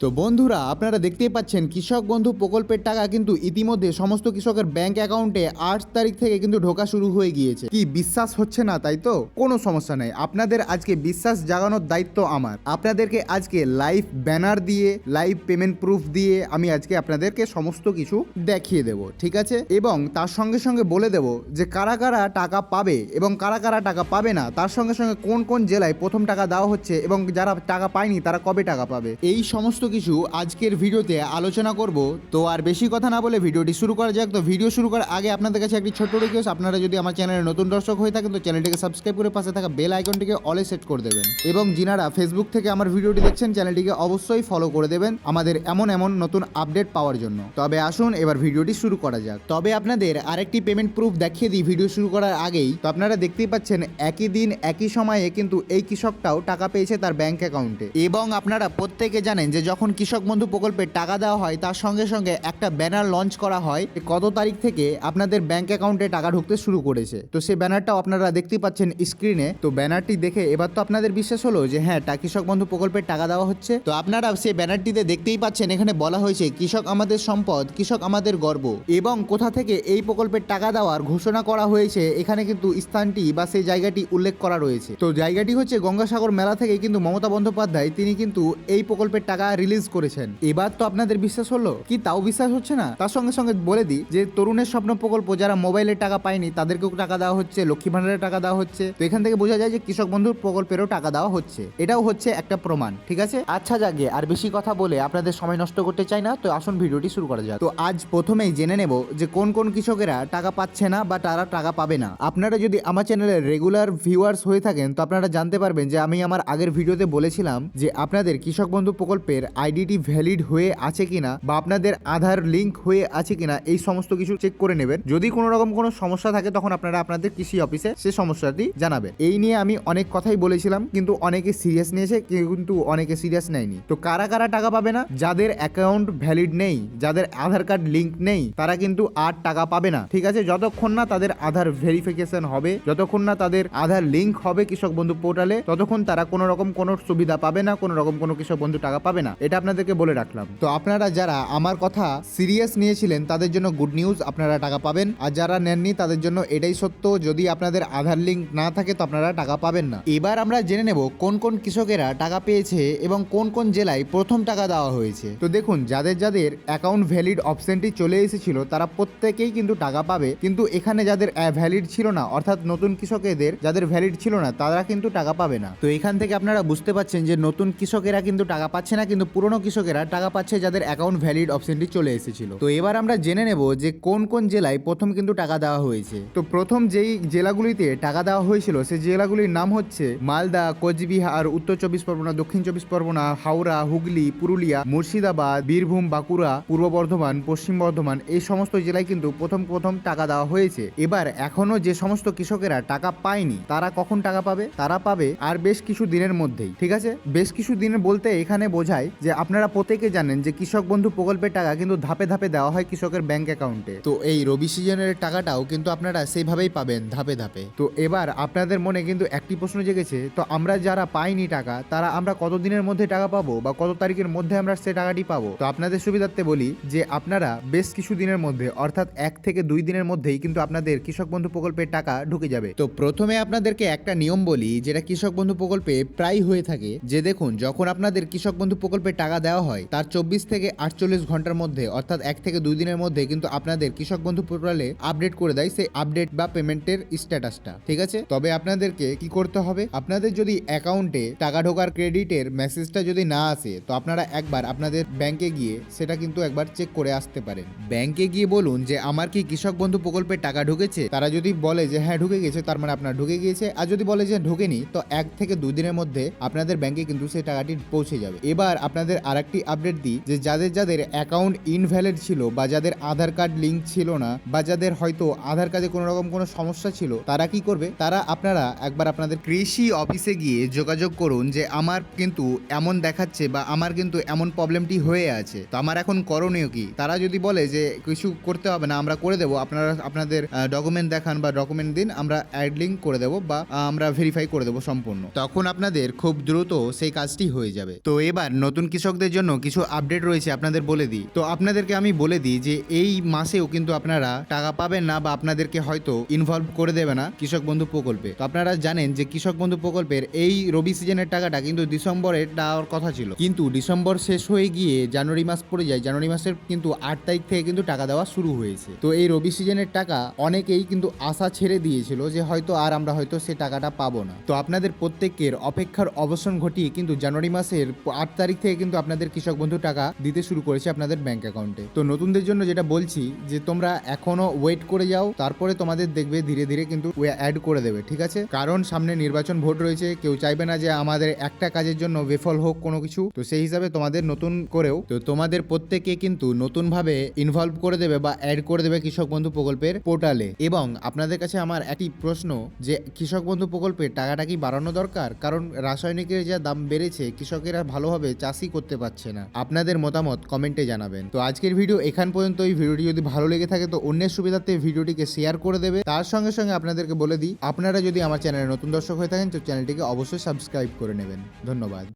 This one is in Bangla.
তো বন্ধুরা, আপনারা দেখতেই পাচ্ছেন কৃষক বন্ধু প্রকল্পের টাকা কিন্তু ইতিমধ্যে সমস্ত কৃষকের ব্যাংক অ্যাকাউন্টে আট তারিখ থেকে কিন্তু ঢোকা শুরু হয়ে গিয়েছে। কি বিশ্বাস হচ্ছে না তাই তো? কোনো সমস্যা নেই। আপনাদের আজকে বিশ্বাস জাগানোর দায়িত্ব আমার। আপনাদেরকে আজকে লাইভ ব্যানার দিয়ে, লাইভ পেমেন্ট প্রুফ দিয়ে আমি আজকে আপনাদেরকে সমস্ত কিছু দেখিয়ে দেব, ঠিক আছে? এবং তার সঙ্গে সঙ্গে বলে দেব যে কারা কারা টাকা পাবে এবং কারা কারা টাকা পাবে না, তার সঙ্গে সঙ্গে কোন কোন জেলায় প্রথম টাকা দেওয়া হচ্ছে এবং যারা টাকা পায়নি তারা কবে টাকা পাবে। এই সমস্ত কিছু আজকের ভিডিওতে আলোচনা করব। তো আর বেশি কথা না বলে ভিডিওটি শুরু করা যাক। তো ভিডিও শুরু করার আগে আপনাদের কাছে একটি ছোট্ট রিকোয়েস্ট আপনারা যদি আমার চ্যানেলে নতুন দর্শক হয়ে থাকেন, তো চ্যানেলটিকে সাবস্ক্রাইব করে পাশে থাকা বেল আইকনটিকে অলে সেট করে দেবেন। এবং যিনারা ফেসবুক থেকে আমার ভিডিওটি দেখছেন, চ্যানেলটিকে অবশ্যই ফলো করে দেবেন আমাদের এমন এমন নতুন আপডেট পাওয়ার জন্য। তবে আসুন এবার ভিডিওটি শুরু করা যাক। তবে আপনাদের আরেকটি পেমেন্ট প্রুফ দেখিয়ে দিই ভিডিও শুরু করার আগেই। তো আপনারা দেখতেই পাচ্ছেন, একই দিন, একই সময়ে কিন্তু এই কৃষকটাও টাকা পেয়েছে তার ব্যাংক অ্যাকাউন্টে এবং আপনারা প্রত্যেকে জানেন যে যখন কৃষক বন্ধু প্রকল্পের টাকা দেওয়া হয়, তার সঙ্গে সঙ্গে একটা ব্যানার লঞ্চ করা হয় কত তারিখ থেকে আপনাদের ব্যাংক অ্যাকাউন্টে টাকা ঢুকতে শুরু করেছে। তো সেই ব্যানারটাও আপনারা দেখতেই পাচ্ছেন স্ক্রিনে তো ব্যানারটি দেখে এবার তো আপনাদের বিশ্বাস হলো যে হ্যাঁ কৃষক বন্ধু প্রকল্পের টাকা দেওয়া হচ্ছে। তো আপনারা সেই ব্যানারটিতে দেখতেই পাচ্ছেন এখানে বলা হয়েছে, কৃষক আমাদের সম্পদ, কৃষক আমাদের গর্ব। এবং কোথা থেকে এই প্রকল্পের টাকা দেওয়ার ঘোষণা করা হয়েছে, এখানে কিন্তু স্থানটি বা সেই জায়গাটি উল্লেখ করা রয়েছে। তো জায়গাটি হচ্ছে গঙ্গাসাগর মেলা থেকে কিন্তু মমতা বন্দ্যোপাধ্যায়, তিনি কিন্তু এই প্রকল্পের টাকা রিলিজ করেছেন। এবার তো আপনাদের বিশ্বাস হলো? কি তাও বিশ্বাস হচ্ছে না? তার সঙ্গে সঙ্গে বলে দিই যে, তরুণের স্বপ্ন প্রকল্প যারা মোবাইলের টাকা পায়নি, তাদেরকেও টাকা দেওয়া হচ্ছে, লক্ষ্মী ভান্ডারের টাকা দেওয়া হচ্ছে। তো এখান থেকে বোঝা যায় যে, কৃষক বন্ধু প্রকল্পেরও টাকা দেওয়া হচ্ছে। এটাও হচ্ছে একটা প্রমাণ, ঠিক আছে? আচ্ছা জাগে আর বেশি কথা বলে আপনাদের সময় নষ্ট করতে চাই না, তো আসুন ভিডিওটি শুরু করা যাক। তো আজ প্রথমেই জেনে নেব যে, কোন কোন কৃষকেরা টাকা পাচ্ছে না বা তারা টাকা পাবে না। আপনারা যদি আমার চ্যানেলের রেগুলার ভিউয়ার্স হয়ে থাকেন, তো আপনারা জানতে পারবেন যে, আমি আমার আগের ভিডিওতে বলেছিলাম যে, আপনাদের কৃষক বন্ধু প্রকল্পের আইডিটি ভ্যালিড হয়ে আছে কিনা বা আপনাদের আধার লিংক হয়ে আছে কিনা এই সমস্ত কিছু চেক করে নেবেন। যদি কোনো রকম কোনো সমস্যা থাকে, তখন আপনারা আপনাদের কৃষি অফিসে সে সমস্যাটি জানাবেন। এই নিয়ে আমি অনেক কথাই বলেছিলাম, কিন্তু অনেকে সিরিয়াস নিয়েছে, কিন্তু অনেকে সিরিয়াস নেয়নি। তো কারা কারা টাকা পাবে না? যাদের অ্যাকাউন্ট ভ্যালিড নেই, যাদের আধার কার্ড লিঙ্ক নেই, তারা কিন্তু আর টাকা পাবে না। ঠিক আছে? যতক্ষণ না তাদের আধার ভেরিফিকেশন হবে, যতক্ষণ না তাদের আধার লিঙ্ক হবে কৃষক বন্ধু পোর্টালে ততক্ষণ তারা কোনো রকম কোনো সুবিধা পাবে না, কোনো রকম কোনো কৃষক বন্ধু টাকা পাবে না। এটা আপনাদেরকে বলে রাখলাম। তো আপনারা যারা আমার কথা সিরিয়াস নিয়েছিলেন, তাদের জন্য গুড নিউজ আপনারা টাকা পাবেন। আর যারা নেননি, তাদের জন্য এটাই সত্য, যদি আপনাদের আধার লিঙ্ক না থাকে, তো আপনারা টাকা পাবেন না। এবার আমরা জেনে নেব কোন কোন কৃষকেরা টাকা পেয়েছে এবং কোন কোন জেলায় প্রথম টাকা দেওয়া হয়েছে। তো দেখুন, যাদের যাদের অ্যাকাউন্ট ভ্যালিড অপশনটি চলে এসেছিল, তারা প্রত্যেকেই কিন্তু টাকা পাবে। কিন্তু এখানে যাদের ভ্যালিড ছিল না, অর্থাৎ নতুন কৃষকেদের যাদের ভ্যালিড ছিল না, তারা কিন্তু টাকা পাবে না। তো এখান থেকে আপনারা বুঝতে পারছেন যে নতুন কৃষকেরা কিন্তু টাকা পাচ্ছে না, কিন্তু পুরনো কৃষকেরা টাকা পাচ্ছে যাদের অ্যাকাউন্ট ভ্যালিড অপশনটি চলে এসেছিল। তো এবার আমরা জেনে নেব যে কোন কোন জেলায় প্রথম কিন্তু টাকা দেওয়া হয়েছে। তো প্রথম যেই জেলাগুলিতে টাকা দেওয়া হয়েছিল, সেই জেলাগুলির নাম হচ্ছে মালদা, কোচবিহার, উত্তর চব্বিশ পরগনা, দক্ষিণ চব্বিশ পরগনা, হাওড়া, হুগলি, পুরুলিয়া, মুর্শিদাবাদ, বীরভূম, বাঁকুড়া, পূর্ব বর্ধমান, পশ্চিম বর্ধমান, এই সমস্ত জেলায় কিন্তু প্রথম প্রথম টাকা দেওয়া হয়েছে। এবার এখনও যে সমস্ত কৃষকেরা টাকা পায়নি, তারা কখন টাকা পাবে? তারা পাবে আর বেশ কিছু দিনের মধ্যেই, ঠিক আছে? বেশ কিছু দিনের বলতে এখানে বোঝায় যে আপনারা প্রত্যেকে জানেন যে কৃষক বন্ধু প্রকল্পের টাকা কিন্তু ধাপে ধাপে দেওয়া হয় কৃষকের ব্যাংক অ্যাকাউন্টে তো এই রবি সিজনের টাকাটাও কিন্তু আপনারা সেইভাবেই পাবেন ধাপে ধাপে। তো এবার আপনাদের মনে কিন্তু একটি প্রশ্ন জেগেছে তো আমরা যারা পাইনি টাকা তারা আমরা কত দিনের মধ্যে টাকা পাবো বা কত তারিখের মধ্যে আমরা সে টাকাটি পাবো? তো আপনাদের সুবিধার্থে বলি যে আপনারা বেশ কিছু দিনের মধ্যে অর্থাৎ এক থেকে দুই দিনের মধ্যেই কিন্তু আপনাদের কৃষক বন্ধু প্রকল্পের টাকা ঢুকে যাবে। তো প্রথমে আপনাদেরকে একটা নিয়ম বলি যেটা কৃষক বন্ধু প্রকল্পে প্রায় হয়ে থাকে যে দেখুন যখন আপনাদের কৃষক বন্ধু প্রকল্পে টাকা দেওয়া হয়, তার চব্বিশ থেকে আটচল্লিশ ঘণ্টার মধ্যে, অর্থাৎ এক থেকে দুই দিনের মধ্যে কিন্তু আপনাদের কৃষক বন্ধু পোর্টালে আপডেট করে দেয় সেই আপডেট বা পেমেন্টের স্ট্যাটাসটা। ঠিক আছে? তবে আপনাদেরকে কি করতে হবে? আপনাদের যদি অ্যাকাউন্টে টাকা ঢোকার ক্রেডিটের মেসেজটা যদি না আসে, তো আপনারা একবার আপনাদের ব্যাংকে গিয়ে সেটা কিন্তু একবার চেক করে আসতে পারেন। ব্যাংকে গিয়ে বলুন যে, আমার কি কৃষক বন্ধু প্রকল্পের টাকা ঢুকেছে? তারা যদি বলে যে হ্যাঁ ঢুকে গেছে। তার মানে আপনার ঢুকে গিয়েছে। আর যদি বলে যে, ঢোকেনি, তো এক থেকে দুই দিনের মধ্যে আপনাদের ব্যাংকে কিন্তু সেই টাকাটি পৌঁছে যাবে। এবার আপনাদের আরেকটি আপডেট দিই, যে যাদের যাদের অ্যাকাউন্ট ইনভ্যালিড ছিল বা যাদের আধার কার্ড লিঙ্ক ছিল না, বা যাদের হয়তো আধার কার্ডে কোনো রকম কোনো সমস্যা ছিল, তারা কি করবে? তারা আপনারা একবার আপনাদের কৃষি অফিসে গিয়ে যোগাযোগ করুন যে আমার কিন্তু এমন দেখাচ্ছে বা আমার কিন্তু এমন প্রবলেমটি হয়ে আছে। তো আমার এখন করণীয় কি? তারা যদি বলে যে কিছু করতে হবে না, আমরা করে দেবো, আপনারা আপনাদের ডকুমেন্ট দেখান বা ডকুমেন্ট দিন, আমরা অ্যাড লিঙ্ক করে দেবো বা আমরা ভেরিফাই করে দেবো সম্পূর্ণ। তখন আপনাদের খুব দ্রুত সেই কাজটি হয়ে যাবে। তো এবার নতুন কৃষকদের জন্য কিছু আপডেট রয়েছে আপনাদের বলে দিই। তো আপনাদেরকে আমি বলে দিই যে এই মাসেও কিন্তু আপনারা টাকা পাবেন না বা আপনাদেরকে হয়তো ইনভলভ করে দেবে না কৃষক বন্ধু প্রকল্পে। তো আপনারা জানেন যে কৃষক বন্ধু প্রকল্পের এই রবি সিজনের টাকাটা কিন্তু ডিসেম্বরে দেওয়ার কথা ছিল। কিন্তু ডিসেম্বর শেষ হয়ে গিয়ে জানুয়ারি মাস পড়ে যায়, জানুয়ারি মাসের কিন্তু আট তারিখ থেকে কিন্তু টাকা দেওয়া শুরু হয়েছে। তো এই রবি সিজনের টাকা অনেকেই কিন্তু আশা ছেড়ে দিয়েছিল যে হয়তো আর আমরা হয়তো সে টাকাটা পাবো না। তো আপনাদের প্রত্যেকের অপেক্ষার অবসান ঘটিয়ে কিন্তু জানুয়ারি মাসের আট তারিখ থেকে কিন্তু আপনাদের কৃষক বন্ধু টাকা দিতে শুরু করেছে আপনাদের ব্যাংক অ্যাকাউন্টে তো নতুনদের জন্য যেটা বলছি যে, তোমরা এখনও ওয়েট করে যাও, তারপরে তোমাদের দেখবে ধীরে ধীরে কিন্তু অ্যাড করে দেবে, ঠিক আছে? কারণ সামনে নির্বাচন ভোট রয়েছে, কেউ চাইবে না যে আমাদের একটা কাজের জন্য বেফল হোক কোনো কিছু। তো সেই হিসাবে তোমাদের নতুন করেও, তো তোমাদের প্রত্যেকে কিন্তু নতুনভাবে ইনভলভ করে দেবে বা অ্যাড করে দেবে কৃষক বন্ধু প্রকল্পের পোর্টালে এবং আপনাদের কাছে আমার একটি প্রশ্ন যে, কৃষক বন্ধু প্রকল্পের টাকাটা কি বাড়ানো দরকার? কারণ রাসায়নিকের যা দাম বেড়েছে, কৃষকেরা ভালোভাবে চাষই করতে পারছে না। আপনাদের মতামত কমেন্টে জানাবেন। তো আজকের ভিডিও এখান পর্যন্ত। এই ভিডিওটি যদি ভালো লেগে থাকে, তো অন্যের সুবিধার্থে ভিডিওটিকে শেয়ার করে দেবে। তার সঙ্গে সঙ্গে আপনাদেরকে বলে দিই, আপনারা যদি আমার চ্যানেলে নতুন দর্শক হয়ে থাকেন, তো চ্যানেলটিকে অবশ্যই সাবস্ক্রাইব করে নেবেন। ধন্যবাদ।